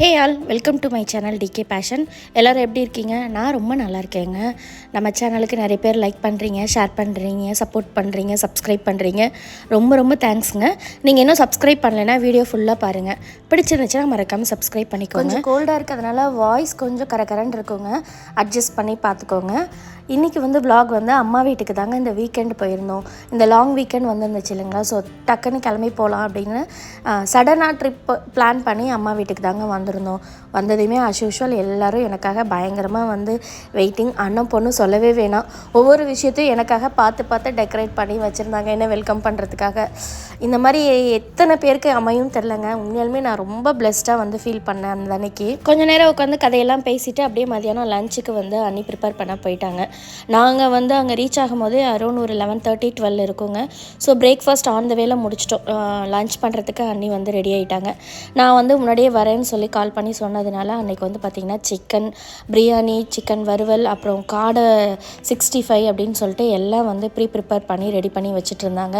Hey all welcome to my channel DK fashion எல்லோரும் எப்படி இருக்கீங்க? நான் ரொம்ப நல்லா இருக்கேங்க. நம்ம சேனலுக்கு நிறைய பேர் லைக் பண்ணுறீங்க ஷேர் பண்ணுறீங்க சப்போர்ட் பண்ணுறீங்க சப்ஸ்கிரைப் பண்ணுறீங்க ரொம்ப ரொம்ப தேங்க்ஸுங்க நீங்கள் இன்னும் சப்ஸ்கிரைப் பண்ணலைன்னா வீடியோ ஃபுல்லாக பாருங்கள் பிடிச்சிருந்துச்சுன்னா மறக்காமல் சப்ஸ்கிரைப் பண்ணிக்கோங்க. கொஞ்சம் கோல்டாக இருக்கிறதுனால வாய்ஸ் கொஞ்சம் கரகரன்னு இருக்குங்க. அட்ஜஸ்ட் பண்ணி பார்த்துக்கோங்க. இன்றைக்கி வந்து vlog வந்து அம்மா வீட்டுக்கு தாங்க இந்த வீக்கெண்ட் போயிருந்தோம். இந்த லாங் வீக்கெண்ட் வந்துருந்துச்சு இல்லைங்களா? ஸோ டக்குன்னு கிளம்பி போகலாம் அப்படின்னு சடனாக ட்ரிப் பிளான் பண்ணி அம்மா வீட்டுக்கு தாங்க வந்தோம். வந்திருந்தோம் வந்ததையுமே அஸ் யூஷுவல் எல்லோரும் எனக்காக பயங்கரமாக வந்து வெயிட்டிங் அண்ணன் பொண்ணு சொல்லவே வேணாம். ஒவ்வொரு விஷயத்தையும் எனக்காக பார்த்து பார்த்து டெக்கரேட் பண்ணி வச்சுருந்தாங்க. என்ன வெல்கம் பண்ணுறதுக்காக இந்த மாதிரி எத்தனை பேருக்கு அமையும் தெரிலங்க உண்மையாலுமே நான் ரொம்ப பிளெஸ்டாக வந்து ஃபீல் பண்ணேன் அந்த அன்னைக்கு. கொஞ்ச நேரம் உட்காந்து கதையெல்லாம் பேசிட்டு அப்படியே மதியானம் லஞ்சுக்கு வந்து அன்னி ப்ரிப்பேர் பண்ண போயிட்டாங்க. நாங்கள் வந்து அங்கே ரீச் ஆகும்போது அரௌண்ட் ஒரு லெவன் தேர்ட்டி டுவெல் இருக்குங்க. ஸோ பிரேக்ஃபாஸ்ட் ஆன் த வேலை முடிச்சிட்டோம். லஞ்ச் பண்ணுறதுக்கு அன்னி வந்து ரெடி ஆகிட்டாங்க நான் வந்து முன்னாடியே வரேன்னு சொல்லி கால் பண்ணி சொன்னதுனால அன்னைக்கு வந்து பார்த்திங்கன்னா சிக்கன் பிரியாணி சிக்கன் வறுவல் அப்புறம் காடை சிக்ஸ்டி ஃபைவ் அப்படின்னு சொல்லிட்டு எல்லாம் வந்து ப்ரீ ப்ரிப்பேர் பண்ணி ரெடி பண்ணி வச்சுட்டு இருந்தாங்க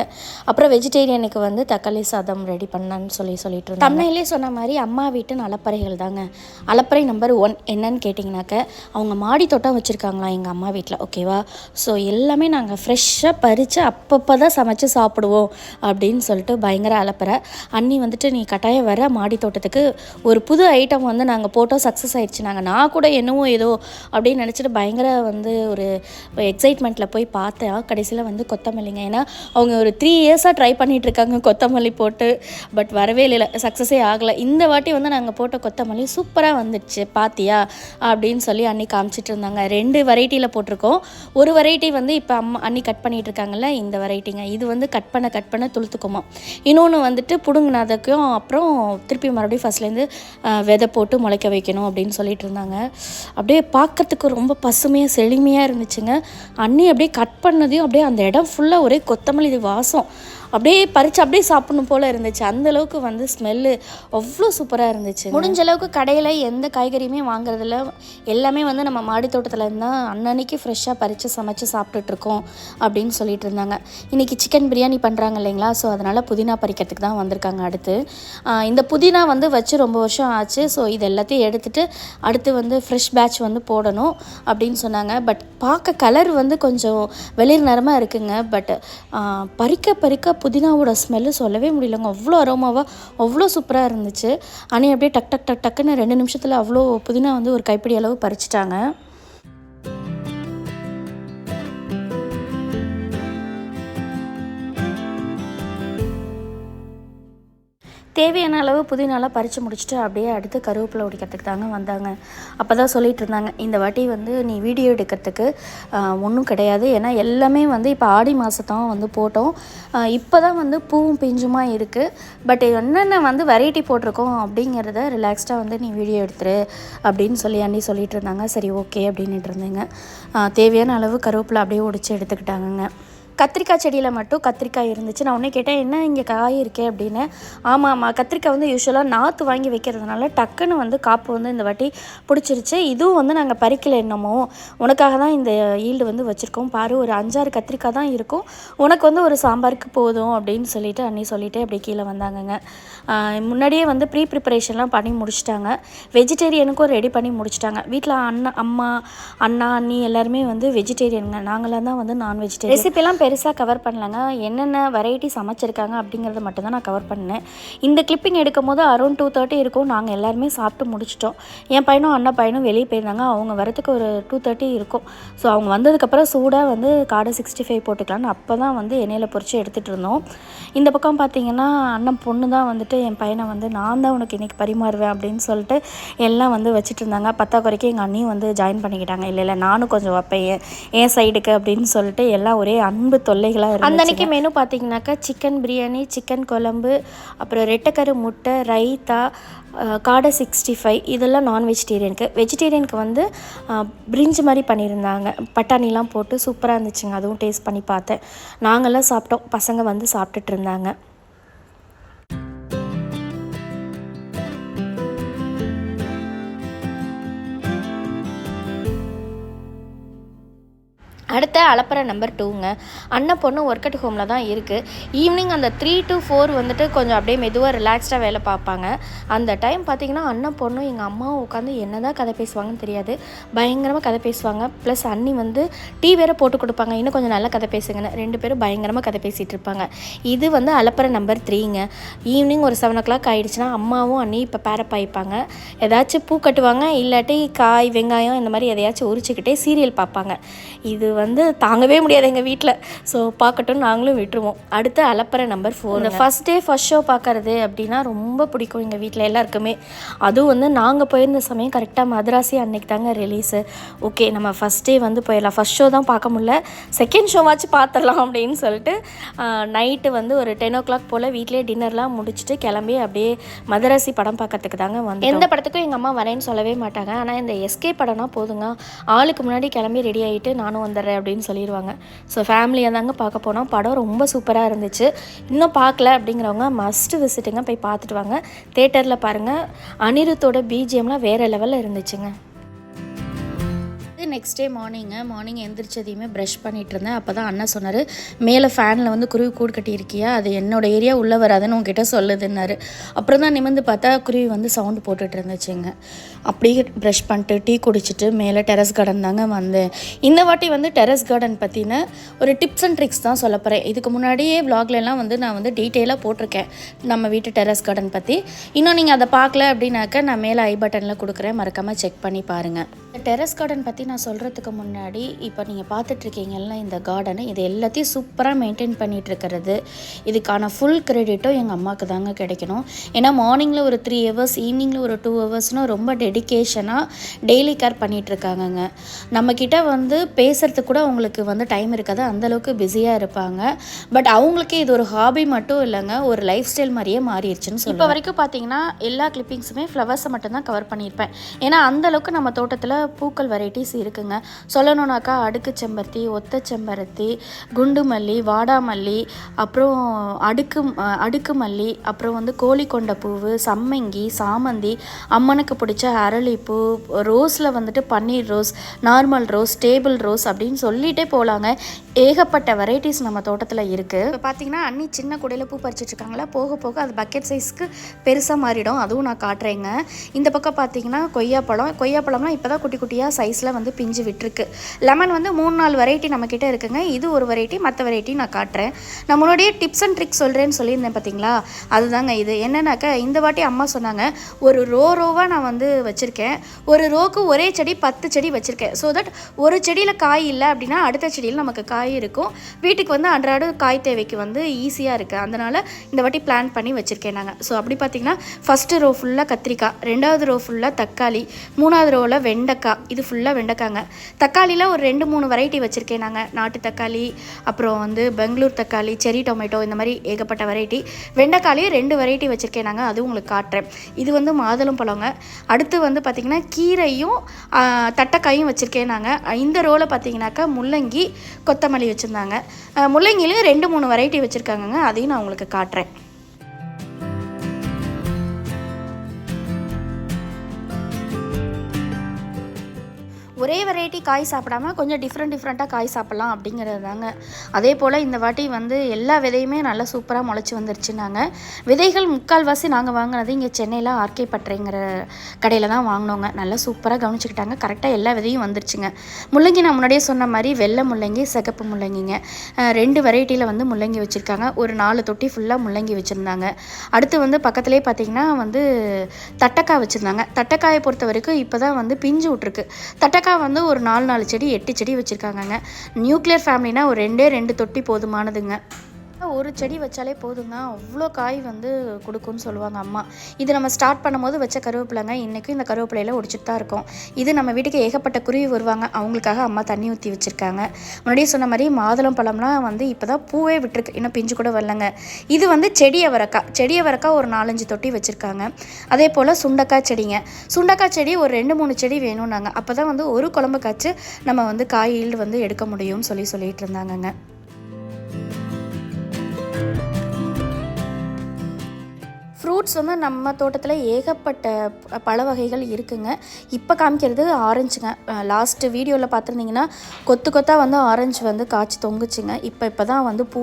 அப்புறம் வெஜிடேரியனுக்கு வந்து தக்காளி சாதம் ரெடி பண்ணான்னு சொல்லி சொல்லிட்டு இருந்தாங்க தமிழ்லேயே சொன்ன மாதிரி அம்மா வீட்டு அலப்பறைகள் தாங்க. அலப்பறை நம்பர் ஒன் என்னன்னு கேட்டிங்கனாக்க அவங்க மாடி தோட்டம் வச்சுருக்காங்களாம் எங்கள் அம்மா வீட்டில் ஓகேவா ஸோ எல்லாமே நாங்கள் ஃப்ரெஷ்ஷாக பறித்து அப்பப்போ தான் சமைச்சு சாப்பிடுவோம் அப்படின்னு சொல்லிட்டு பயங்கர அலப்பறை. அண்ணி வந்துட்டு நீ கட்டாயம் வர மாடி தோட்டத்துக்கு ஒரு புது ஐட்டம் வந்து நாங்கள் போட்டோம் சக்ஸஸ் ஆயிடுச்சு. நாங்கள் நான் கூட என்னவோ ஏதோ அப்படின்னு நினச்சிட்டு பயங்கர வந்து ஒரு எக்ஸைட்மெண்ட்டில் போய் பார்த்தேன். கடைசியில் வந்து கொத்தமல்லிங்க. ஏன்னா அவங்க ஒரு த்ரீ இயர்ஸாக ட்ரை பண்ணிகிட்டு இருக்காங்க கொத்தமல்லி போட்டு. பட் வரவே இல்லை சக்ஸஸே ஆகலை. இந்த வாட்டி வந்து நாங்கள் போட்ட கொத்தமல்லி சூப்பராக வந்துடுச்சு. பாத்தியா? அப்படின்னு சொல்லி அன்னி காமிச்சிட்டு இருந்தாங்க. ரெண்டு வெரைட்டியில் போட்டிருக்கோம். ஒரு வெரைட்டி வந்து இப்போ அம்மா அன்னி கட் பண்ணிட்டு இருக்காங்கல்ல இந்த வெரைட்டிங்க இது வந்து கட் பண்ண கட் பண்ண துளுத்துக்குமா இன்னொன்று வந்துட்டு புடுங்கினதுக்கும் அப்புறம் திருப்பி மறுபடியும் ஃபஸ்ட்லேருந்து விதை போட்டு முளைக்க வைக்கணும் அப்படின்னு சொல்லிட்டு இருந்தாங்க. அப்படியே பார்க்கறதுக்கு ரொம்ப பசுமையாக செழுமையாக இருந்துச்சுங்க. அண்ணி அப்படியே கட் பண்ணதையும் அப்படியே அந்த இடம் ஃபுல்லாக ஒரே கொத்தமல்லி வாசம். அப்படியே பறித்து அப்படியே சாப்பிடணும் போல் இருந்துச்சு. அந்த அளவுக்கு வந்து ஸ்மெல்லு அவ்வளோ சூப்பராக இருந்துச்சு முடிஞ்ச அளவுக்கு கடையில் எந்த காய்கறியுமே வாங்குறதில்ல. எல்லாமே வந்து நம்ம மாடி தோட்டத்தில் இருந்தால் அன்னன்னைக்கு ஃப்ரெஷ்ஷாக பறித்து சமைச்சு சாப்பிட்டுட்ருக்கோம் அப்படின்னு சொல்லிட்டு இருந்தாங்க. இன்றைக்கி சிக்கன் பிரியாணி பண்ணுறாங்க இல்லைங்களா? ஸோ அதனால் புதினா பறிக்கிறதுக்கு தான் வந்திருக்காங்க அடுத்து. இந்த புதினா வந்து வச்சு ரொம்ப வருஷம் ஆச்சு. ஸோ இது எல்லாத்தையும் எடுத்துகிட்டு அடுத்து வந்து ஃப்ரெஷ் பேட்ச் வந்து போடணும் அப்படின்னு சொன்னாங்க. பட் பார்க்க கலர் வந்து கொஞ்சம் வெளிர் நிறமாக இருக்குங்க. பட் பறிக்க பறிக்க புதினாவோட ஸ்மெல்லு சொல்லவே முடியலங்க. அவ்வளோ அரோமாவாக அவ்வளோ சூப்பராக இருந்துச்சு. அனி அப்படியே டக் டக் டக் டக்குன்னு ரெண்டு நிமிஷத்தில் அவ்வளோ புதினா வந்து ஒரு கைப்பிடி அளவு பறிச்சிட்டாங்க. தேவையான அளவு புதினாலாம் பறித்து முடிச்சுட்டு அப்படியே அடுத்து கருவேப்பிலை உடைக்கிறதுக்கு தாங்க வந்தாங்க. அப்போ தான் சொல்லிட்டு இருந்தாங்க இந்த வாட்டி வந்து நீ வீடியோ எடுக்கிறதுக்கு ஒன்றும் கிடையாது. ஏன்னா எல்லாமே வந்து இப்போ ஆடி மாதத்தான் வந்து போட்டோம். இப்போ தான் வந்து பூவும் பிஞ்சுமா இருக்குது பட் என்னென்ன வந்து வெரைட்டி போட்டிருக்கோம் அப்படிங்கிறத ரிலாக்ஸ்டாக வந்து நீ வீடியோ எடுத்துரு அப்படின்னு சொல்லி அண்ணி சொல்லிட்டு இருந்தாங்க. சரி ஓகே அப்படின்ட்டு இருந்தேங்க. தேவையான அளவு கருவேப்பிலை அப்படியே உடிச்சு எடுத்துக்கிட்டாங்கங்க. கத்திரிக்காய் செடியில் மட்டும் கத்திரிக்காய் இருந்துச்சு. நான் உடனே கேட்டேன் என்ன இங்கே காய் இருக்கே? அப்படின்னு. ஆமாம் ஆமாம் கத்திரிக்காய் வந்து யூஸ்வலாக நாற்று வாங்கி வைக்கிறதுனால டக்குன்னு வந்து காப்பு வந்து இந்த வாட்டி பிடிச்சிருச்சு. இதுவும் வந்து நாங்கள் பறிக்கல என்னமோ. உனக்காக தான் இந்த ஈல்டு வந்து வச்சுருக்கோம். பாரு ஒரு அஞ்சாறு கத்திரிக்காய் தான் இருக்கும். உனக்கு வந்து ஒரு சாம்பாருக்கு போதும் அப்படின்னு சொல்லிட்டு அண்ணி சொல்லிட்டு அப்படி கீழே வந்தாங்கங்க. முன்னாடியே வந்து ப்ரீ ப்ரிப்பரேஷன்லாம் பண்ணி முடிச்சிட்டாங்க. வெஜிடேரியனுக்கும் ரெடி பண்ணி முடிச்சிட்டாங்க. வீட்டில் அண்ணா அம்மா அண்ணா அண்ணி எல்லாருமே வந்து வெஜிடேரியனுங்க நாங்களாம் தான் வந்து நான் வெஜிடேரியன் ரெசிபிலாம் பெருசாக கவர் பண்ணலங்க. என்னென்ன வெரைட்டி சமைச்சிருக்காங்க அப்படிங்கிறத மட்டும்தான் நான் கவர் பண்ணேன். இந்த கிளிப்பிங் எடுக்கும் போது அரௌண்ட் டூ தேர்ட்டி இருக்கும். நாங்கள் எல்லாருமே சாப்பிட்டு முடிச்சிட்டோம். என் பையனும் அண்ணன் பையனும் வெளியே போயிருந்தாங்க. அவங்க வரத்துக்கு ஒரு டூ தேர்ட்டி இருக்கும். ஸோ அவங்க வந்ததுக்கப்புறம் சூடாக வந்து காடை சிக்ஸ்டி ஃபைவ் போட்டுக்கலான்னு அப்போ தான் வந்து எண்ணெயில் பொறிச்சு எடுத்துகிட்டு இருந்தோம். இந்த பக்கம் பார்த்தீங்கன்னா அண்ணன் பொண்ணு தான் வந்துட்டு என் பையனை வந்து நான் தான் உனக்கு இன்றைக்கி பரிமாறுவேன் அப்படின்னு சொல்லிட்டு எல்லாம் வந்து வச்சுட்டு இருந்தாங்க. பத்தாக்குறைக்கு எங்கள் அண்ணியும் வந்து ஜாயின் பண்ணிக்கிட்டாங்க. இல்லை இல்லை நானும் கொஞ்சம் வைப்பேன். என் சைடுக்கு அப்படின்னு சொல்லிட்டு எல்லாம் ஒரே அன்பு தொல்லைகளாக இருக்கு அந்த அன்னைக்கு மெனு பார்த்தீங்கன்னாக்கா சிக்கன் பிரியாணி சிக்கன் குழம்பு அப்புறம் ரெட்டைக்கரு முட்டை ரைத்தா காடை சிக்ஸ்டி ஃபைவ் இதெல்லாம் நான் வெஜிடேரியனுக்கு வெஜிடேரியனுக்கு வந்து பிரிஞ்சு மாதிரி பண்ணியிருந்தாங்க. பட்டாணிலாம் போட்டு சூப்பராக இருந்துச்சுங்க. அதுவும் டேஸ்ட் பண்ணி பார்த்தேன். நாங்கள்லாம் சாப்பிட்டோம். பசங்க வந்து சாப்பிட்டுட்டு இருந்தாங்க. அடுத்த அலப்பறை நம்பர் டூங்க அண்ணன் பொண்ணு ஒர்க் அட் ஹோமில் தான் இருக்குது ஈவினிங் அந்த த்ரீ டு ஃபோர் வந்துட்டு கொஞ்சம் அப்படியே மெதுவாக ரிலாக்ஸ்டாக வேலை பார்ப்பாங்க. அந்த டைம் பார்த்தீங்கன்னா அண்ணன் பொண்ணும் எங்கள் அம்மாவும் உட்காந்து என்ன தான் கதை பேசுவாங்கன்னு தெரியாது. பயங்கரமாக கதை பேசுவாங்க. ப்ளஸ் அண்ணி வந்து டீ வேற போட்டு கொடுப்பாங்க. இன்னும் கொஞ்சம் நல்லா கதை பேசுங்கன்னு. ரெண்டு பேரும் பயங்கரமாக கதை பேசிகிட்டு இருப்பாங்க. இது வந்து அலப்பறை நம்பர் த்ரீங்க ஈவினிங் ஒரு செவன் ஓ கிளாக் ஆகிடுச்சுன்னா அம்மாவும் அண்ணி இப்போ பேரப் ஆயிப்பாங்க. ஏதாச்சும் பூ கட்டுவாங்க இல்லாட்டி காய் வெங்காயம் இந்த மாதிரி எதையாச்சும் உரிச்சுக்கிட்டே சீரியல் பார்ப்பாங்க. இது வந்து தாங்கவே முடியாது எங்கள் வீட்டில் ஸோ பார்க்கட்டும் நாங்களும் விட்டுருவோம். அடுத்து அலப்பறை நம்பர் ஃபோர் இந்த ஃபஸ்ட் டே ஃபஸ்ட் ஷோ பார்க்கறது அப்படின்னா ரொம்ப பிடிக்கும் எங்கள் வீட்டில் எல்லாருக்குமே. அதுவும் வந்து நாங்கள் போயிருந்த சமயம் கரெக்டாக மதராசி அன்னைக்கு தாங்க ரிலீஸு ஓகே நம்ம ஃபஸ்ட் டே வந்து போயிடலாம். ஃபஸ்ட் ஷோ தான் பார்க்க முடியல. செகண்ட் ஷோவாச்சும் பார்த்துடலாம் அப்படின்னு சொல்லிட்டு நைட்டு வந்து ஒரு டென் ஓ கிளாக் போல் வீட்டிலே டின்னர்லாம் முடிச்சுட்டு கிளம்பி அப்படியே மதராசி படம் பார்க்கறதுக்கு தாங்க வந்து எந்த படத்துக்கும் எங்கள் அம்மா வரேன்னு சொல்லவே மாட்டாங்க. ஆனால் இந்த எஸ்கே படம்னா போதுங்க. ஆளுக்கு முன்னாடி கிளம்பி ரெடி ஆகிட்டு நானும் வந்துடுறேன் அப்படின்னு சொல்லிடுவாங்க ஸோ ஃபேமிலியாக தாங்க பார்க்க போனோம். படம் ரொம்ப சூப்பராக இருந்துச்சு. இன்னும் பார்க்கல அப்படிங்கிறவங்க மஸ்ட் விசிட்டுங்க போய் பார்த்துட்டு வாங்க. தேட்டரில் பாருங்கள் அனிருத்தோட பிஜிஎம்லாம் வேறு லெவலில் இருந்துச்சுங்க. நெக்ஸ்ட் டே மார்னிங்கு மார்னிங் எந்திரிச்சதையுமே ப்ரஷ் பண்ணிட்டு இருந்தேன். அப்போ தான் அண்ணன் சொன்னார் மேலே ஃபேனில் வந்து குருவி கூடு கட்டியிருக்கியா? அது என்னோட ஏரியா உள்ளே வராதுன்னு உங்ககிட்ட சொல்லுதுன்னாரு. அப்புறம் தான் நிமிர்ந்து பார்த்தா குருவி வந்து சவுண்டு போட்டுட்டு இருந்துச்சுங்க. அப்படியே ப்ரஷ் பண்ணிட்டு டீ குடிச்சிட்டு மேலே டெரஸ் கார்டன் தாங்க வந்தேன். இந்த வாட்டி வந்து டெரஸ் கார்டன் பற்றின ஒரு டிப்ஸ் அண்ட் ட்ரிக்ஸ் தான் சொல்ல போகிறேன் இதுக்கு முன்னாடியே vlogலலாம் வந்து நான் வந்து டீட்டெயிலாக போட்டிருக்கேன் நம்ம வீட்டு டெரஸ் கார்டன் பற்றி இன்னும் நீங்கள் அதை பார்க்கல அப்படின்னாக்க நான் மேலே ஐ பட்டனில் கொடுக்குறேன். மறக்காமல் செக் பண்ணி பாருங்கள் டெரஸ் கார்டன் பற்றி நான் சொல்கிறதுக்கு முன்னாடி இப்போ நீங்கள் பார்த்துட்ருக்கீங்கல்ல இந்த கார்டனு இது எல்லாத்தையும் சூப்பராக மெயின்டைன் பண்ணிட்டு இருக்கிறது இதுக்கான ஃபுல் கிரெடிட்டும் எங்கள் அம்மாவுக்கு தாங்க கிடைக்கணும். ஏன்னா மார்னிங்கில் ஒரு த்ரீ ஹவர்ஸ் ஈவினிங்கில் ஒரு டூ ஹவர்ஸ்னு ரொம்ப டெடிக்கேஷனாக டெய்லி கேர் பண்ணிகிட்ருக்காங்கங்க நம்மக்கிட்ட வந்து பேசுகிறதுக்கு கூட அவங்களுக்கு வந்து டைம் இருக்காது. அந்தளவுக்கு பிஸியாக இருப்பாங்க. பட் அவங்களுக்கே இது ஒரு ஹாபி மட்டும் இல்லைங்க. ஒரு லைஃப் ஸ்டைல் மாதிரியே மாறிடுச்சுன்னு சொல்லி இப்போ வரைக்கும் பார்த்தீங்கன்னா எல்லா கிளிப்பிங்ஸுமே ஃப்ளவர்ஸை மட்டும்தான் கவர் பண்ணியிருப்பேன். ஏன்னா அந்தளவுக்கு நம்ம தோட்டத்தில் பூக்கள் வெரைட்டிஸ் இருக்குங்க. சொல்லணுன்னாக்கா அடுக்கு செம்பருத்தி ஒத்த செம்பருத்தி குண்டு மல்லி வாடாமல்லி அப்புறம் அடுக்கு அடுக்கு மல்லி அப்புறம் வந்து கோழி கொண்ட பூவு சம்மங்கி சாமந்தி அம்மனுக்கு பிடிச்ச அரளிப்பூ ரோஸில் வந்துட்டு பன்னீர் rose normal rose table rose அப்படின்னு சொல்லிட்டே போகலாங்க ஏகப்பட்ட வெரைட்டிஸ் நம்ம தோட்டத்தில் இருக்குது இப்போ பார்த்தீங்கன்னா அண்ணி சின்ன குடையில் பூ பறிச்சிட்டு இருக்காங்களா? போக போக அது பக்கெட் சைஸ்க்கு பெருசாக மாறிடும். அதுவும் நான் காட்டுறேங்க. இந்த பக்கம் பார்த்தீங்கன்னா கொய்யாப்பழம் கொய்யாப்பழம்லாம் இப்போ தான் குட்டி குட்டியாக சைஸில் வந்து பிஞ்சு விட்டுருக்கு. லெமன் வந்து மூணு நாலு வெரைட்டி நம்மக்கிட்ட இருக்குங்க. இது ஒரு வெரைட்டி மற்ற வெரைட்டி நான் காட்டுறேன். நான் முன்னாடியே டிப்ஸ் அண்ட் ட்ரிக்ஸ் சொல்கிறேன்னு சொல்லியிருந்தேன் பார்த்தீங்களா அதுதாங்க இது. என்னன்னாக்கா இந்த வாட்டி அம்மா சொன்னாங்க ஒரு ரோ ரோவாக நான் வந்து வச்சுருக்கேன். ஒரு ரோக்கு ஒரே செடி பத்து செடி வச்சுருக்கேன். ஸோ தட் ஒரு செடியில் காய் இல்லை அப்படின்னா அடுத்த செடியில் நமக்கு காய் இருக்கும். வீட்டுக்கு வந்து அன்றாட காய் தேவைக்கு வந்து ஈஸியாக இருக்குது அதனால் இந்த வாட்டி பிளான் பண்ணி வச்சுருக்கேன் நாங்கள் ஸோ அப்படி பார்த்தீங்கன்னா ஃபஸ்ட்டு ரோ ஃபுல்லாக கத்திரிக்காய் ரெண்டாவது ரோ ஃபுல்லாக தக்காளி மூணாவது ரோவில் வெண்டைக்காய் இது ஃபுல்லாக வெண்டைக்காங்க தக்காளியில் ஒரு ரெண்டு மூணு வெரைட்டி வச்சுருக்கேன் நாங்கள் நாட்டு தக்காளி அப்புறம் வந்து பெங்களூர் தக்காளி செரி டொமேட்டோ இந்த மாதிரி ஏகப்பட்ட வெரைட்டி வெண்டைக்காலையும் ரெண்டு வெரைட்டி வச்சுருக்கேன் நாங்கள் அதுவும் உங்களுக்கு காட்டுறேன். இது வந்து மாதுளம் பழங்க. அடுத்து வந்து பார்த்திங்கன்னா கீரையும் தட்டைக்காயும் வச்சுருக்கேன் நாங்கள் இந்த ரோவில் பார்த்தீங்கன்னாக்கா முள்ளங்கி கொத்தமல்லி வச்சுருந்தாங்க. முள்ளங்கிலையும் ரெண்டு மூணு வெரைட்டி வச்சுருக்காங்கங்க. அதையும் நான் உங்களுக்கு காட்டுறேன். ஒரே வெரைட்டி காய் சாப்பிடாம கொஞ்சம் டிஃப்ரெண்ட் டிஃப்ரெண்ட்டாக காய் சாப்பிட்லாம் அப்படிங்கிறது தாங்க. அதே போல் இந்த வாட்டி வந்து எல்லா விதையுமே நல்லா சூப்பராக முளைச்சி வந்துருச்சுனாங்க விதைகள் முக்கால்வாசி நாங்கள் வாங்கினது இங்கே சென்னையில் ஆர்கே பட்டறைங்கிற கடையில் தான் வாங்கினோங்க. நல்லா சூப்பராக கவனிச்சுக்கிட்டாங்க. கரெக்டாக எல்லா விதையும் வந்துருச்சுங்க. முள்ளங்கி நான் முன்னாடியே சொன்ன மாதிரி வெள்ளை முள்ளங்கி சிகப்பு முள்ளங்கிங்க. ரெண்டு வெரைட்டியில் வந்து முள்ளங்கி வச்சுருக்காங்க. ஒரு நாலு தொட்டி ஃபுல்லாக முள்ளங்கி வச்சுருந்தாங்க. அடுத்து வந்து பக்கத்துலேயே பார்த்தீங்கன்னா வந்து தட்டைக்காய் வச்சுருந்தாங்க. தட்டைக்காயை பொறுத்த வரைக்கும் இப்போ தான் வந்து பிஞ்சு விட்ருக்கு தட்டைக்காய் வந்து ஒரு நாலு நாலு செடி எட்டு செடி வச்சுருக்காங்கங்க. நியூக்ளியர் ஃபேமிலினா ஒரு ரெண்டே ரெண்டு தொட்டி போதுமானதுங்க. ஒரு செடி வச்சாலே போதுங்க அவ்வளோ காய் வந்து கொடுக்கும்னு சொல்லுவாங்க அம்மா. இது நம்ம ஸ்டார்ட் பண்ணும்போது வச்ச கருவேப்பிலைங்க இன்றைக்கும் இந்த கருவேப்பிலையில் ஒடிச்சிட்டு தான் இருக்கும். இது நம்ம வீட்டுக்கு ஏகப்பட்ட குருவி வருவாங்க. அவங்களுக்காக அம்மா தண்ணி ஊற்றி வச்சுருக்காங்க. முன்னாடியே சொன்ன மாதிரி மாதுளம் பழம்லாம் வந்து இப்போ தான் பூவே விட்டுருக்கு. இன்னும் பிஞ்சு கூட வரலங்க. இது வந்து செடி அவரக்காய் செடி அவரக்காய் ஒரு நாலஞ்சு தொட்டி வச்சுருக்காங்க. அதே போல் சுண்டக்காய் செடிங்க. சுண்டக்காய் செடி ஒரு ரெண்டு மூணு செடி வேணும்னாங்க. அப்போ தான் வந்து ஒரு குழம்பு காய்ச்சி நம்ம வந்து காயில் வந்து எடுக்க முடியும்னு சொல்லி சொல்லிட்டு இருந்தாங்கங்க. ஃப்ரூட்ஸ் வந்து நம்ம தோட்டத்தில் ஏகப்பட்ட பழ வகைகள் இருக்குங்க. இப்போ காமிக்கிறது ஆரஞ்சுங்க. லாஸ்ட்டு வீடியோவில் பார்த்துருந்தீங்கன்னா கொத்து கொத்தாக வந்து ஆரஞ்சு வந்து காய்ச்சி தொங்குச்சுங்க. இப்போ இப்போ தான் வந்து பூ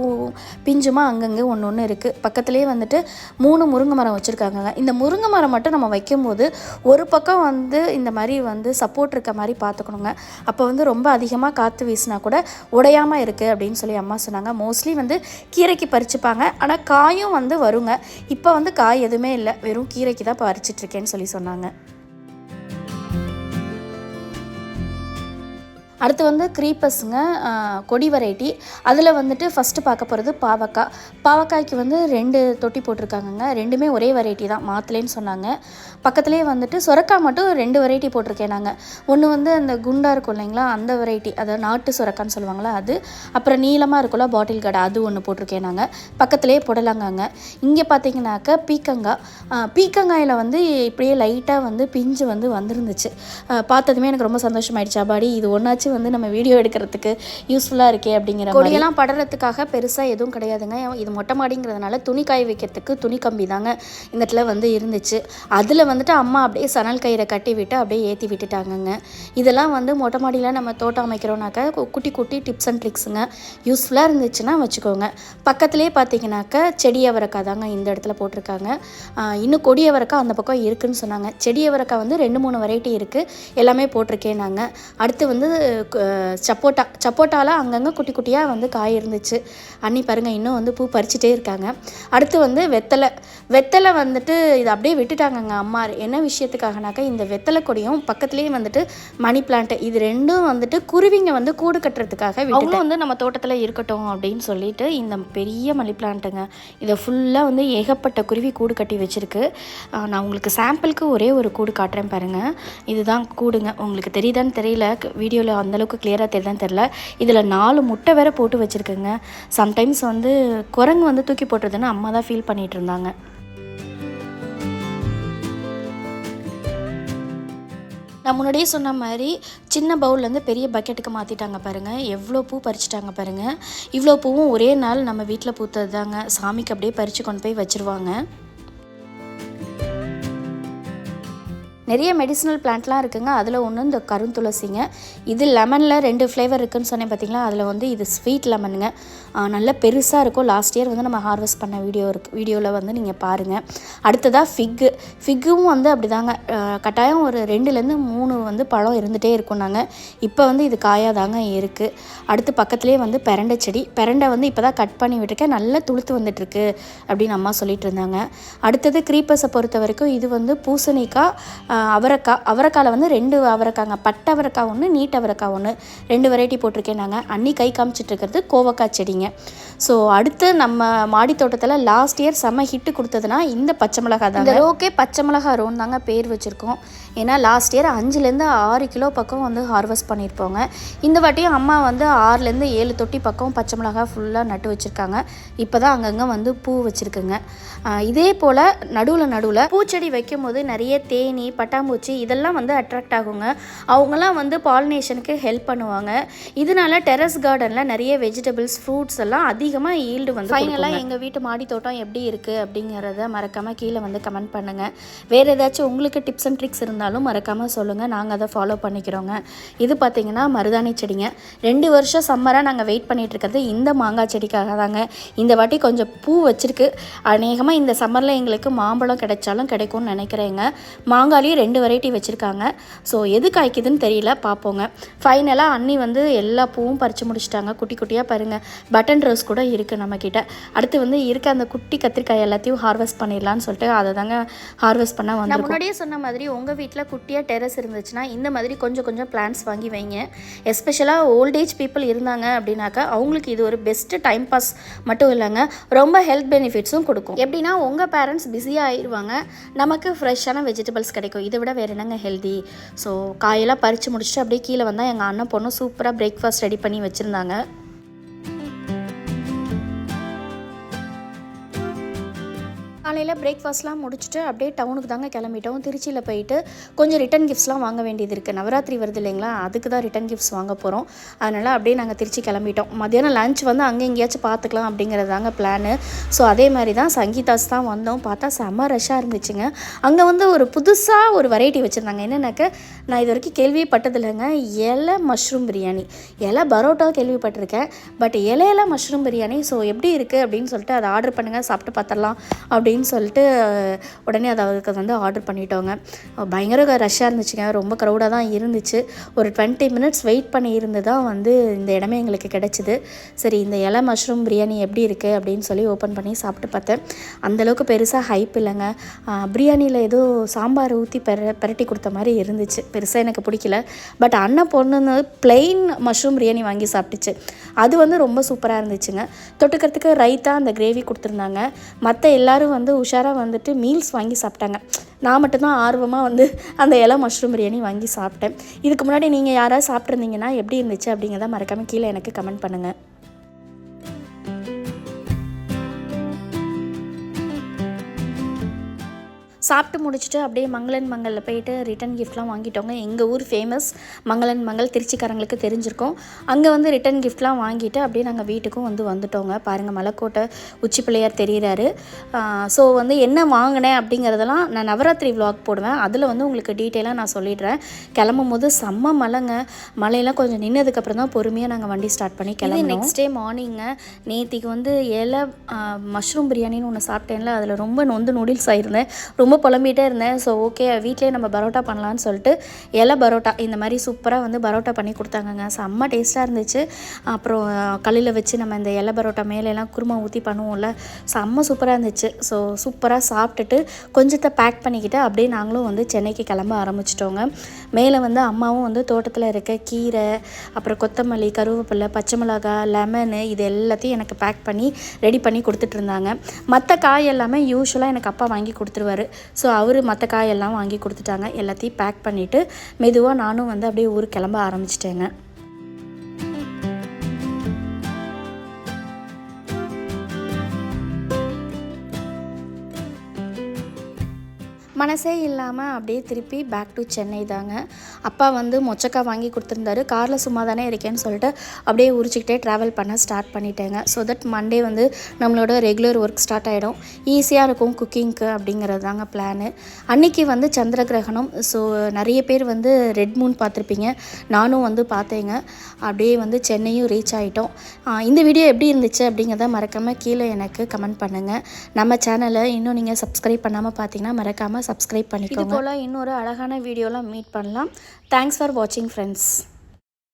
பிஞ்சுமா அங்கங்கே ஒன்று ஒன்று இருக்குது பக்கத்துலேயே வந்துட்டு மூணு முருங்கை மரம் வச்சுருக்காங்க இந்த முருங்கை மரம் மட்டும் நம்ம வைக்கும்போது ஒரு பக்கம் வந்து இந்த மாதிரி வந்து சப்போர்ட் இருக்க மாதிரி பார்த்துக்கணுங்க அப்போ வந்து ரொம்ப அதிகமாக காற்று வீசினா கூட உடையாமல் இருக்குது அப்படின்னு சொல்லி அம்மா சொன்னாங்க. மோஸ்ட்லி வந்து கீரைக்கு பறிச்சுப்பாங்க. ஆனால் காயும் வந்து வருங்க. இப்போ வந்து காய் எதுவுமே இல்லை. வெறும் கீரைக்கு தான் பறிச்சிட்ருக்கேன்னு சொல்லி சொன்னாங்க. அடுத்து வந்து க்ரீப்பஸுங்க கொடி வெரைட்டி அதில் வந்துட்டு ஃபஸ்ட்டு பார்க்க போகிறது பாவக்காய். பாவக்காய்க்கு வந்து ரெண்டு தொட்டி போட்டிருக்காங்கங்க. ரெண்டுமே ஒரே வெரைட்டி தான். மாத்தலேன்னு சொன்னாங்க. பக்கத்துலேயே வந்துட்டு சுரக்காய் மட்டும் ரெண்டு வெரைட்டி போட்டிருக்கேன் நாங்கள் ஒன்று வந்து அந்த குண்டாக இருக்கும் இல்லைங்களா? அந்த வெரைட்டி அதாவது நாட்டு சுரக்கான்னு சொல்லுவாங்களா அது? அப்புறம் நீளமாக இருக்கும்ல பாட்டில் கடை அது ஒன்று போட்டிருக்கேன் நாங்கள் பக்கத்துலேயே புடலங்காங்க. இங்கே பார்த்தீங்கன்னாக்க பீக்கங்காய். பீக்கங்காயில் வந்து இப்படியே லைட்டாக வந்து பிஞ்சு வந்து வந்துருந்துச்சு. பார்த்ததுமே எனக்கு ரொம்ப சந்தோஷமாயிடுச்சு. அபாடி இது ஒன்றாச்சும் வந்து நம்ம வீடியோ எடுக்கிறதுக்கு யூஸ்ஃபுல்லாக இருக்கே அப்படிங்கிற கொடியெல்லாம் படுறதுக்காக பெருசாக எதுவும் கிடையாதுங்க. இது மொட்டை மாடிங்கிறதுனால துணி காய வைக்கிறதுக்கு துணி கம்பி தாங்க இந்த இடத்துல வந்து இருந்துச்சு. அதில் வந்துட்டு அம்மா அப்படியே சணல் கயிறை கட்டி விட்டு அப்படியே ஏற்றி விட்டுட்டாங்கங்க. இதெல்லாம் வந்து மொட்டை மாடியில் நம்ம தோட்டம் அமைக்கிறோம்னாக்கா கு- குட்டி குட்டி டிப்ஸ் அண்ட் ட்ரிக்ஸுங்க யூஸ்ஃபுல்லாக இருந்துச்சுன்னா வச்சுக்கோங்க. பக்கத்துலேயே பார்த்தீங்கன்னாக்கா செடி அவரக்காய் தாங்க இந்த இடத்துல போட்டிருக்காங்க. இன்னும் கொடி அவரக்காய் அந்த பக்கம் இருக்குன்னு சொன்னாங்க. செடி அவரக்காய் வந்து ரெண்டு மூணு வெரைட்டி இருக்குது எல்லாமே போட்டிருக்கேன் நாங்கள் அடுத்து வந்து சப்போட்டா சப்போட்டாவில் அங்கங்கே குட்டி குட்டியாக வந்து காய் இருந்துச்சு அண்ணி பாருங்கள் இன்னும் வந்து பூ பறிச்சுட்டே இருக்காங்க. அடுத்து வந்து வெத்தலை. வெத்தலை வந்துட்டு இதை அப்படியே விட்டுட்டாங்கங்க அம்மா என்ன விஷயத்துக்காகனாக்கா இந்த வெத்தலை கொடியும் பக்கத்துலேயே வந்துட்டு மணி பிளான்ட்டு இது ரெண்டும் வந்துட்டு குருவிங்க வந்து கூடு கட்டுறதுக்காக அவங்களும் வந்து நம்ம தோட்டத்தில் இருக்கட்டும் அப்படின்னு சொல்லிட்டு இந்த பெரிய மணி பிளான்ட்டுங்க இதை ஃபுல்லாக வந்து ஏகப்பட்ட குருவி கூடு கட்டி வச்சுருக்கு. நான் உங்களுக்கு சாம்பிளுக்கு ஒரே ஒரு கூடு காட்டுறேன் பாருங்கள் இதுதான் கூடுங்க. உங்களுக்கு தெரியுதான்னு தெரியல. வீடியோவில் அந்தளவுக்கு கிளியராக தெரியுதான்னு தெரில இதில் நாலு முட்டை வேற போட்டு வச்சுருக்குங்க. சம்டைம்ஸ் வந்து குரங்கு வந்து தூக்கி போட்டுறதுன்னு அம்மா தான் ஃபீல் பண்ணிட்டு இருந்தாங்க. நான் முன்னாடியே சொன்ன மாதிரி சின்ன பவுல்லேருந்து பெரிய பக்கெட்டுக்கு மாற்றிட்டாங்க பாருங்கள் எவ்வளோ பூ பறிச்சிட்டாங்க பாருங்கள் இவ்வளோ பூவும் ஒரே நாள் நம்ம வீட்டில் பூத்தது தாங்க சாமிக்கு அப்படியே பறித்து கொண்டு போய் வச்சுருவாங்க. நிறைய மெடிசினல் பிளான்ட்லாம் இருக்குங்க. அதில் ஒன்று இந்த கருந்துளசிங்க இது லெமனில் ரெண்டு ஃப்ளேவர் இருக்குன்னு சொன்னேன் பார்த்தீங்களா அதில் வந்து இது ஸ்வீட் லெமனுங்க நல்ல பெருசாக இருக்கும். லாஸ்ட் இயர் வந்து நம்ம ஹார்வெஸ்ட் பண்ண வீடியோ இருக்கு. வீடியோவில் வந்து நீங்கள் பாருங்கள் அடுத்ததாக ஃபிக்கு ஃபிக்கும் வந்து அப்படிதாங்க. தாங்க கட்டாயம் ஒரு ரெண்டுலேருந்து மூணு வந்து பழம் இருந்துகிட்டே இருக்கும் நாங்கள் இப்போ வந்து இது காயாதாங்க இருக்குது அடுத்து பக்கத்துலேயே வந்து பெரண்டை செடி. பெரண்டை வந்து இப்போ தான் கட் பண்ணி விட்டுருக்கேன். நல்லா துளுத்து வந்துட்டுருக்கு அப்படின்னு அம்மா சொல்லிட்டு இருந்தாங்க. அடுத்தது க்ரீப்பர்ஸை பொறுத்த வரைக்கும் இது வந்து பூசணிக்காய் அவரைக்காய் அவரைக்காயில் வந்து ரெண்டு அவரைக்காங்க. பட்டை அவரைக்காய் ஒன்று நீட் அவரைக்காய் ஒன்று ரெண்டு வெரைட்டி போட்டிருக்கேன் நாங்கள் அன்னி கை காமிச்சிட்டு இருக்கிறது கோவக்காய் செடிங்க. ஸோ அடுத்து நம்ம மாடி தோட்டத்தில் லாஸ்ட் இயர் செம்ம ஹிட்டு கொடுத்ததுன்னா இந்த பச்சை மிளகா தான் இந்த ரோக்கே பச்சை மிளகா ரோன் தாங்க பேர் வச்சுருக்கோம். ஏன்னா லாஸ்ட் இயர் அஞ்சுலேருந்து ஆறு கிலோ பக்கம் வந்து ஹார்வெஸ்ட் பண்ணியிருப்போங்க. இந்த வாட்டியும் அம்மா வந்து ஆறுலேருந்து ஏழு தொட்டி பக்கம் பச்சை மிளகா ஃபுல்லாக நட்டு வச்சுருக்காங்க. இப்போ தான் அங்கங்கே வந்து பூ வச்சுருக்குங்க. இதே போல் நடுவில் நடுவில் பூச்செடி வைக்கும்போது நிறைய தேனி பட்டாம்பூச்சி இதெல்லாம் வந்து அட்ராக்ட் ஆகுங்க. அவங்கெல்லாம் வந்து பாலினேஷனுக்கு ஹெல்ப் பண்ணுவாங்க. இதனால டெரஸ் கார்டனில் நிறைய வெஜிடபிள்ஸ் ஃப்ரூட்ஸ் எல்லாம் அதிகமாக ஈல்டு வந்து ஃபைனலாக எங்கள் வீட்டு மாடி தோட்டம் எப்படி இருக்குது அப்படிங்கிறத மறக்காமல் கீழே வந்து கமெண்ட் பண்ணுங்கள் வேறு ஏதாச்சும் உங்களுக்கு டிப்ஸ் அண்ட் ட்ரிக்ஸ் இருந்தாலும் மறக்காமல் சொல்லுங்கள் நாங்கள் அதை ஃபாலோ பண்ணிக்கிறோங்க. இது பார்த்தீங்கன்னா மருதாணி செடிங்க. ரெண்டு வருஷம் சம்மராக நாங்கள் வெயிட் பண்ணிட்டு இருக்கிறது இந்த மாங்காய் செடிக்காக தாங்க. இந்த வாட்டி கொஞ்சம் பூ வச்சிருக்கு. அநேகமாக இந்த சம்மரில் எங்களுக்கு மாம்பழம் கிடைச்சாலும் கிடைக்கும்னு நினைக்கிறேங்க. மாங்காலையும் ரெண்டு வெரைட்டி வச்சுருக்காங்க. ஸோ எது காய்க்குதுன்னு தெரியல பார்ப்போங்க ஃபைனலாக அண்ணி வந்து எல்லா பூவும் பறித்து முடிச்சிட்டாங்க. குட்டி குட்டியாக பாருங்கள் பட்டன் ரோஸ் கூட இருக்குது நம்மக்கிட்ட அடுத்து வந்து இருக்க அந்த குட்டி கத்திரிக்காய் எல்லாத்தையும் ஹார்வெஸ்ட் பண்ணிடலான்னு சொல்லிட்டு அதை தாங்க ஹார்வெஸ்ட் பண்ண வந்து முன்னாடியே சொன்ன மாதிரி உங்கள் வீட்டில் குட்டியாக டெரஸ் இருந்துச்சுன்னா இந்த மாதிரி கொஞ்சம் கொஞ்சம் பிளான்ஸ் வாங்கி வைங்க. எஸ்பெஷலாக ஓல்டேஜ் பீப்புள் இருந்தாங்க அப்படின்னாக்கா அவங்களுக்கு இது ஒரு பெஸ்ட்டு டைம் பாஸ் மட்டும் இல்லைங்க. ரொம்ப ஹெல்த் பெனிஃபிட்ஸும் கொடுக்கும். எப்படின்னா உங்கள் பேரண்ட்ஸ் பிஸியாக ஆயிடுவாங்க நமக்கு ஃப்ரெஷ்ஷான வெஜிடபிள்ஸ் கிடைக்கும். இதை விட வேறு என்னங்க ஹெல்தி ஸோ காயெல்லாம் பறித்து முடிச்சுட்டு அப்படியே கீழே வந்தால் எங்கள் அண்ணன் பொண்ணும் சூப்பராக பிரேக்ஃபாஸ்ட் ரெடி பண்ணி வச்சுருந்தாங்க. காலையில் பிரேக்ஃபாஸ்ட்லாம் முடிச்சுட்டு அப்படியே டவுனுக்கு தாங்க கிளம்பிட்டோம். திருச்சியில் போயிட்டு கொஞ்சம் ரிட்டன் கிஃப்ட்ஸ்லாம் வாங்க வேண்டியது இருக்குது நவராத்திரி வருது இல்லைங்களா? அதுக்கு தான் ரிட்டன் கிஃப்ட்ஸ் வாங்க போகிறோம் அதனால் அப்படியே நாங்கள் திருச்சி கிளம்பிட்டோம். மத்தியானம் லஞ்ச் வந்து அங்கே எங்கேயாச்சும் பார்த்துக்கலாம் அப்படிங்கிறது தாங்க பிளானு ஸோ அதே மாதிரி தான் சங்கீதாஸ் தான் வந்தோம். பார்த்தா செம்ம ரஷ்ஷாக இருந்துச்சுங்க. அங்கே வந்து ஒரு புதுசாக ஒரு வெரைட்டி வச்சுருந்தாங்க. என்னென்னாக்க நான் இது வரைக்கும் கேள்விப்பட்டதில்லைங்க. இலை மஷ்ரூம் பிரியாணி இலை பரோட்டா கேள்விப்பட்டிருக்கேன். பட் இலையில மஷ்ரூம் பிரியாணி ஸோ எப்படி இருக்குது அப்படின்னு சொல்லிட்டு அதை ஆர்டர் பண்ணுங்கள் சாப்பிட்டு பார்த்துடலாம் அப்படின்னு சொல்லிட்டு உடனே அதை அதுக்கு வந்து ஆர்டர் பண்ணிட்டோங்க. பயங்கர ரஷ்ஷாக இருந்துச்சுங்க. ரொம்ப க்ரௌடாக தான் இருந்துச்சு. ஒரு டுவெண்ட்டி மினிட்ஸ் வெயிட் பண்ணி இருந்து தான் வந்து இந்த இடமே எங்களுக்கு கிடச்சிது. சரி இந்த இலை மஷ்ரூம் பிரியாணி எப்படி இருக்குது அப்படின்னு சொல்லி ஓப்பன் பண்ணி சாப்பிட்டு பார்த்தேன். அந்தளவுக்கு பெருசாக ஹைப் இல்லைங்க. பிரியாணியில் ஏதோ சாம்பார் ஊற்றி பெர பெரட்டி கொடுத்த மாதிரி இருந்துச்சு. பெருசாக எனக்கு பிடிக்கல. பட் அண்ணன் பொண்ணு பிளெயின் மஷ்ரூம் பிரியாணி வாங்கி சாப்பிட்டுச்சு. அது வந்து ரொம்ப சூப்பராக இருந்துச்சுங்க. தொட்டுக்கிறதுக்கு ரைத்தா அந்த கிரேவி கொடுத்துருந்தாங்க. மற்ற எல்லாரும் வந்து உஷாராக வந்துட்டு மீல்ஸ் வாங்கி சாப்பிட்டாங்க. நான் மட்டும்தான் ஆர்வமாக வந்து அந்த இலை மஷ்ரூம் பிரியாணி வாங்கி சாப்பிட்டேன். இதுக்கு முன்னாடி நீங்கள் யாராவது சாப்பிட்ருந்தீங்கன்னா எப்படி இருந்துச்சு அப்படிங்கிறத மறக்காமல் கீழே எனக்கு கமெண்ட் பண்ணுங்கள் சாப்பிட்டு முடிச்சுட்டு அப்படியே மங்களன் மங்களில் போயிட்டு ரிட்டன் கிஃப்ட்லாம் வாங்கிட்டோங்க. எங்கள் ஊர் ஃபேமஸ் மங்களன் மங்கள் திருச்சிக்காரங்களுக்கு தெரிஞ்சிருக்கோம். அங்கே வந்து ரிட்டன் கிஃப்ட்லாம் வாங்கிட்டு அப்படியே நாங்கள் வீட்டுக்கும் வந்து வந்துட்டோங்க. பாருங்கள் மலைக்கோட்டை உச்சி பிள்ளையார் தெரிகிறாரு ஸோ வந்து என்ன வாங்கினேன் அப்படிங்கிறதெல்லாம் நான் நவராத்திரி vlog போடுவேன். அதில் வந்து உங்களுக்கு டீட்டெயிலாக நான் சொல்லிடுறேன். கிளம்பும் போது செம்ம மழைங்க. மழையெல்லாம் கொஞ்சம் நின்னதுக்கப்புறம் தான் பொறுமையாக நாங்கள் வண்டி ஸ்டார்ட் பண்ணி கிளம்பி நெக்ஸ்ட் டே மார்னிங்க நேத்திக்கு வந்து இலை மஷ்ரூம் பிரியாணின்னு ஒன்று சாப்பிட்டேன்ல. அதில் ரொம்ப நொந்து நூடுல்ஸ் ஆயிருந்தேன் ரொம்ப புலம்பிகிட்டே இருந்தேன். ஸோ ஓகே வீட்டிலே நம்ம பரோட்டா பண்ணலான்னு சொல்லிட்டு இலை பரோட்டா இந்த மாதிரி சூப்பராக வந்து பரோட்டா பண்ணி கொடுத்தாங்கங்க. செம்ம டேஸ்ட்டாக இருந்துச்சு. அப்புறம் கல்லில் வச்சு நம்ம இந்த இலை பரோட்டா மேலெல்லாம் குருமா ஊற்றி பண்ணுவோம்ல செம்ம சூப்பராக இருந்துச்சு. ஸோ சூப்பராக சாப்பிட்டுட்டு கொஞ்சத்தை பேக் பண்ணிக்கிட்டு அப்படியே நாங்களும் வந்து சென்னைக்கு கிளம்ப ஆரம்பிச்சிட்டோங்க. மேலே வந்து அம்மாவும் வந்து தோட்டத்தில் இருக்க கீரை அப்புறம் கொத்தமல்லி கருவேப்பிலை பச்சை மிளகாய் லெமனு இது எல்லாத்தையும் எனக்கு பேக் பண்ணி ரெடி பண்ணி கொடுத்துட்டு இருந்தாங்க. மற்ற காய் எல்லாமே யூஸ்வலாக எனக்கு அப்பா வாங்கி கொடுத்துருவாரு. ஸோ அவர் மற்ற காயெல்லாம் வாங்கி கொடுத்துட்டாங்க. எல்லாத்தையும் பேக் பண்ணிவிட்டு மெதுவாக நானும் வந்து அப்படியே ஊருக்கு கிளம்ப ஆரம்பிச்சிட்டேங்க. மனசே இல்லாமல் அப்படியே திருப்பி பேக் டு சென்னை தாங்க. அப்பா வந்து மொச்சக்காய் வாங்கி கொடுத்துருந்தாரு. காரில் சும்மா தானே இருக்கேன்னு சொல்லிட்டு அப்படியே உரிச்சிக்கிட்டே ட்ராவல் பண்ண ஸ்டார்ட் பண்ணிட்டேங்க. ஸோ தட் மண்டே வந்து நம்மளோட ரெகுலர் ஒர்க் ஸ்டார்ட் ஆகிடும் ஈஸியாக இருக்கும் குக்கிங்க்கு அப்படிங்கிறது தாங்க பிளானு அன்னைக்கு வந்து சந்திர கிரகணம் ஸோ நிறைய பேர் வந்து ரெட் மூன் பார்த்துருப்பீங்க. நானும் வந்து பார்த்தேங்க. அப்படியே வந்து சென்னையும் ரீச் ஆகிட்டோம் இந்த வீடியோ எப்படி இருந்துச்சு அப்படிங்கிறத மறக்காமல் கீழே எனக்கு கமெண்ட் பண்ணுங்கள் நம்ம சேனலை இன்னும் நீங்கள் சப்ஸ்கிரைப் பண்ணாமல் பார்த்தீங்கன்னா மறக்காமல் சப்ஸ்கிரைப் பண்ணிக்கோங்க. இது போல் இன்னொரு அழகான வீடியோலாம் மீட் பண்ணலாம். தேங்க்ஸ் ஃபார் வாட்சிங் ஃப்ரெண்ட்ஸ்